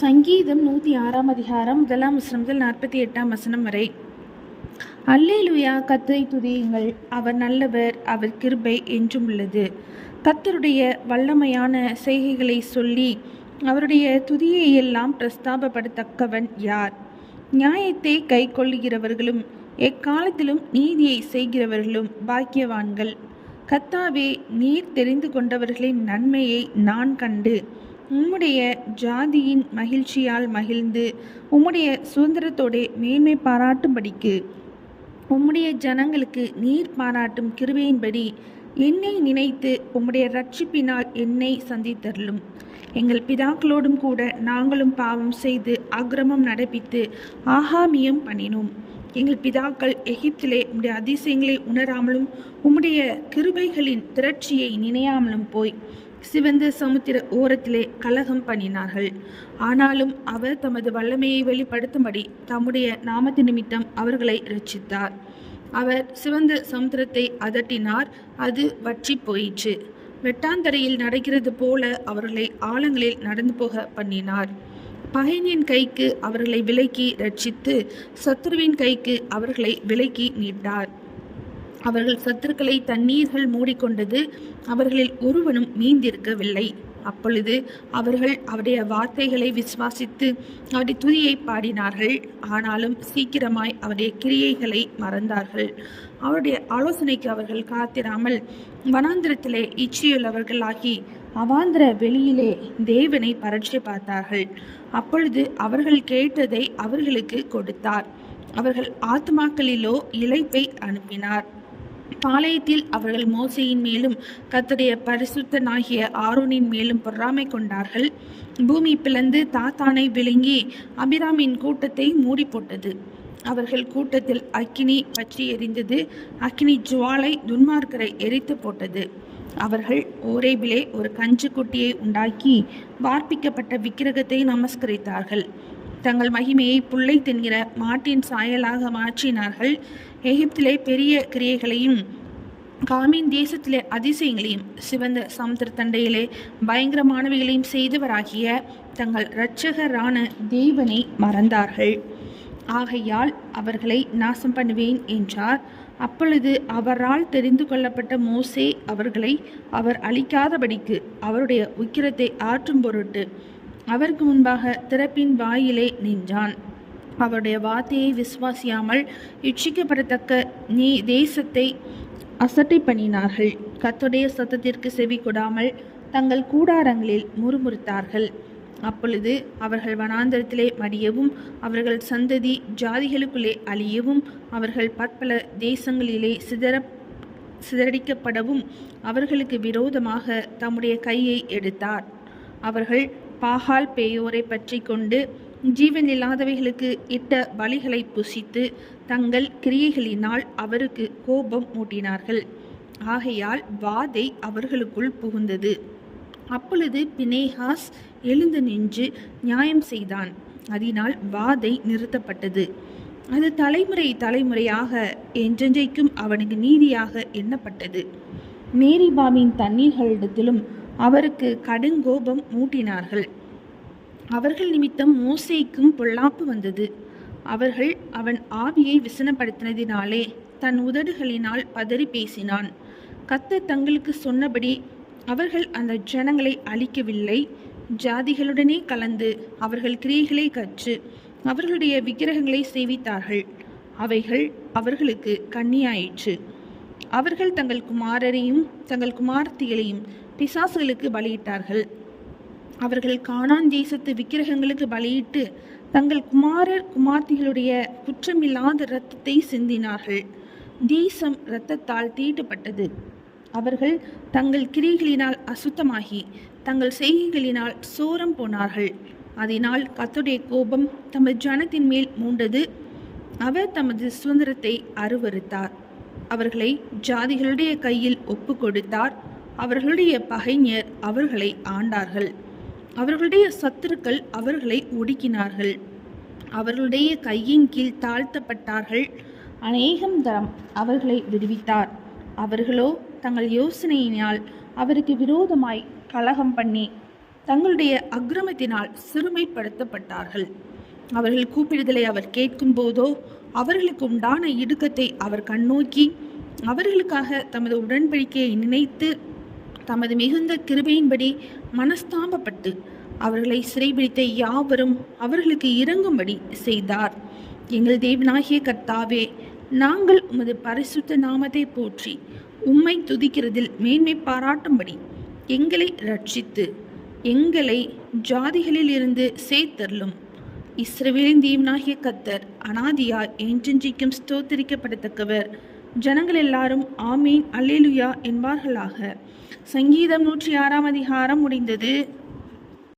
சங்கீதம் நூற்றி ஆறாம் அதிகாரம் முதலாம் வசனம் முதல் நாற்பத்தி எட்டாம் வசனம் வரை. அல்லேலுயா கத்தரை துதியுங்கள். அவர் நல்லவர் அவர் கிருபை என்றும் உள்ளது. கத்தருடைய வல்லமையான செய்கைகளை சொல்லி அவருடைய துதியை எல்லாம் பிரஸ்தாபப்படத்தக்கவன் யார்? நியாயத்தை கை கொள்ளுகிறவர்களும் எக்காலத்திலும் நீதியை செய்கிறவர்களும் பாக்கியவான்கள். கத்தாவே நீர் தெரிந்து கொண்டவர்களின் நன்மையை நான் கண்டு உம்முடைய ஜாதியின் மகிழ்ச்சியால் மகிழ்ந்து உம்முடைய சுதந்திரத்தோடே மேன்மை பாராட்டும்படிக்கு உம்முடைய ஜனங்களுக்கு நீர் பாராட்டும் கிருபையின்படி என்னை நினைத்து உம்முடைய ரட்சிப்பினால் என்னை சந்தித்தருளும். எங்கள் பிதாக்களோடும் கூட நாங்களும் பாவம் செய்து அக்கிரமம் நடப்பித்து ஆகாமியம் பண்ணினோம். எங்கள் பிதாக்கள் எகிப்திலே உம்முடைய அதிசயங்களை உணராமலும் உம்முடைய கிருபைகளின் திரட்சியை நினையாமலும் போய் சிவந்த சமுத்திர ஓரத்திலே கலகம் பண்ணினார்கள். ஆனாலும் அவர் தமது வல்லமையை வெளிப்படுத்தும்படி தம்முடைய நாமத்து நிமித்தம் அவர்களை ரட்சித்தார் அவர் சிவந்த சமுத்திரத்தை அதட்டினார். அது வற்றி போயிற்று. வெட்டாந்தரையில் நடக்கிறது போல அவர்களை ஆழங்களில் நடந்து போக பண்ணினார். பகைஞன் கைக்கு அவர்களை விலக்கி ரட்சித்து சத்துருவின் கைக்கு அவர்களை விலக்கி நீட்டார் அவர்கள் சத்துருக்களை தண்ணீர்கள் மூடிக்கொண்டது அவர்களில் ஒருவனும் மீந்திருக்கவில்லை. அப்பொழுது அவர்கள் அவருடைய வார்த்தைகளை விசுவாசித்து அவருடைய துதியை பாடினார்கள். ஆனாலும் சீக்கிரமாய் அவருடைய கிரியைகளை மறந்தார்கள். அவருடைய ஆலோசனைக்கு அவர்கள் காத்திராமல் வனாந்திரத்திலே இச்சையுள்ளவர்களாகி அவாந்திர வெளியிலே தேவனை பரட்சி பார்த்தார்கள். அப்பொழுது அவர்கள் கேட்டதை அவர்களுக்கு கொடுத்தார். அவர்கள் ஆத்மாக்களிலோ இழைப்பை அனுப்பினார். பாளையத்தில் அவர்கள் மோசையின் மேலும் கத்துடைய பரிசுத்தனாகிய ஆரோனின் மேலும் பொறாமை கொண்டார்கள். பூமி பிளந்து தாத்தானை விழுங்கி அபிராமின் கூட்டத்தை மூடி போட்டது அவர்கள் கூட்டத்தில் அக்கினி பற்றி எரிந்தது. அக்கினி ஜுவாலை துன்மார்க்கரை எரித்து போட்டது. அவர்கள் ஓரேபிலே ஒரு கஞ்சு குட்டியை உண்டாக்கி வார்ப்பிக்கப்பட்ட விக்கிரகத்தை நமஸ்கரித்தார்கள். தங்கள் மகிமையை புல்லை தின்கிற மாட்டின் சாயலாக மாற்றினார்கள். எகிப்திலே பெரிய கிரியைகளையும் காமின் தேசத்திலே அதிசயங்களையும் சிவந்த சமுத்திர தண்டையிலே பயங்கரமானவைகளையும் செய்தவராகிய தங்கள் இரட்சகரான தேவனை மறந்தார்கள். ஆகையால் அவர்களை நாசம் பண்ணுவேன் என்றார். அப்பொழுது அவரால் தெரிந்து கொள்ளப்பட்ட மோசே அவர்களை அவர் அழிக்காதபடிக்கு அவருடைய உக்கிரத்தை ஆற்றும் பொருட்டு அவருக்கு முன்பாக திறப்பின் வாயிலே நின்றான். அவருடைய வார்த்தையை விசுவாசியாமல் இச்சிக்கப்படத்தக்க நீ தேசத்தை அசட்டை பண்ணினார்கள். கத்துடைய சத்தத்திற்கு செவி கொடாமல் தங்கள் கூடாரங்களில் முறுமுறுத்தார்கள். அப்பொழுது அவர்கள் வனாந்தரத்திலே மடியவும் அவர்கள் சந்ததி ஜாதிகளுக்குள்ளே அழியவும் அவர்கள் பற்பல தேசங்களிலே சிதற சிதறடிக்கப்படவும் அவர்களுக்கு விரோதமாக தம்முடைய கையை எடுத்தார். அவர்கள் பாகால் பேயோரை பற்றி கொண்டு ஜீவன் இல்லாதவைகளுக்கு இட்ட பலிகளை புசித்து தங்கள் கிரியைகளினால் அவருக்கு கோபம் மூட்டினார்கள். ஆகையால் வாதை அவர்களுக்குள் புகுந்தது. அப்பொழுது பினேஹாஸ் எழுந்து நின்று நியாயம் செய்தான். அதனால் வாதை நிறுத்தப்பட்டது. அது தலைமுறை தலைமுறையாக என்றென்றைக்கும் அவனுக்கு நீதியாக எண்ணப்பட்டது. மேரிபாவின் தண்ணீர்களிடத்திலும் அவருக்கு கடுங்கோபம் மூட்டினார்கள். அவர்கள் நிமித்தம் மோசேக்கும் பொல்லாப்பு வந்தது. அவர்கள் அவன் ஆவியை விசனப்படுத்தினதினாலே தன் உதடுகளினால் பதறி பேசினான். கத்த தங்களுக்கு சொன்னபடி அவர்கள் அந்த ஜனங்களை அழிக்கவில்லை. ஜாதிகளுடனே கலந்து அவர்கள் கிரியைகளை கற்று அவர்களுடைய விக்கிரகங்களை சேவித்தார்கள். அவைகள் அவர்களுக்கு கண்ணியாயிற்று. அவர்கள் தங்கள் குமாரரையும் தங்கள் குமார்த்திகளையும் பிசாசுகளுக்கு பலியிட்டார்கள். அவர்கள் காணான் தேசத்து விக்கிரகங்களுக்கு பலியிட்டு தங்கள் குமாரர் குமார்த்திகளுடைய குற்றமில்லாத இரத்தத்தை சிந்தினார்கள். தேசம் இரத்தத்தால் தீட்டுப்பட்டது. அவர்கள் தங்கள் கிரிகளினால் அசுத்தமாகி தங்கள் செய்கைகளினால் சோரம் போனார்கள். அதனால் கத்துடைய கோபம் தமது ஜனத்தின் மேல் மூண்டது. அவர் தமது சுதந்திரத்தை அருவறுத்தார் அவர்களை ஜாதிகளுடைய கையில் ஒப்பு கொடுத்தார் அவர்களுடைய பகைஞர் அவர்களை ஆண்டார்கள். அவர்களுடைய சத்துருக்கள் அவர்களை ஒடுக்கினார்கள். அவர்களுடைய கையின் கீழ் தாழ்த்தப்பட்டார்கள். அநேகம் தரம் அவர்களை விடுவித்தார். அவர்களோ தங்கள் யோசனையினால் அவருக்கு விரோதமாய் கலகம் பண்ணி தங்களுடைய அக்கிரமத்தினால் சிறுமைப்படுத்தப்பட்டார்கள். அவர்கள் கூப்பிடுதலை அவர் கேட்கும் போதோ அவர்களுக்கு உண்டான இடுக்கத்தை அவர் கண்ணோக்கி அவர்களுக்காக தமது உடன்படிக்கையை நினைத்து தமது மிகுந்த கிருபையின்படி மனஸ்தாபப்பட்டு அவர்களை சிறைபிடித்த யாவரும் அவர்களுக்கு இறங்கும்படி செய்தார். எங்கள் தேவனாகிய கர்த்தாவே நாங்கள் உமது பரிசுத்த நாமத்தை போற்றி உம்மை துதிக்கிறதில் மேன்மை பாராட்டும்படி எங்களை ரட்சித்து எங்களை ஜாதிகளில் இருந்து சேர்த்தருளும். இஸ்ரவேலின் தேவனாகிய கத்தர் அனாதியாய் என்றென்றைக்கும் ஸ்தோத்தரிக்கப்படத்தக்கவர். ஜனங்கள் எல்லாரும் ஆமீன் அல்லேலுயா என்பார்களாக. சங்கீதம் நூற்றி ஆறாம் அதிகாரம் முடிந்தது.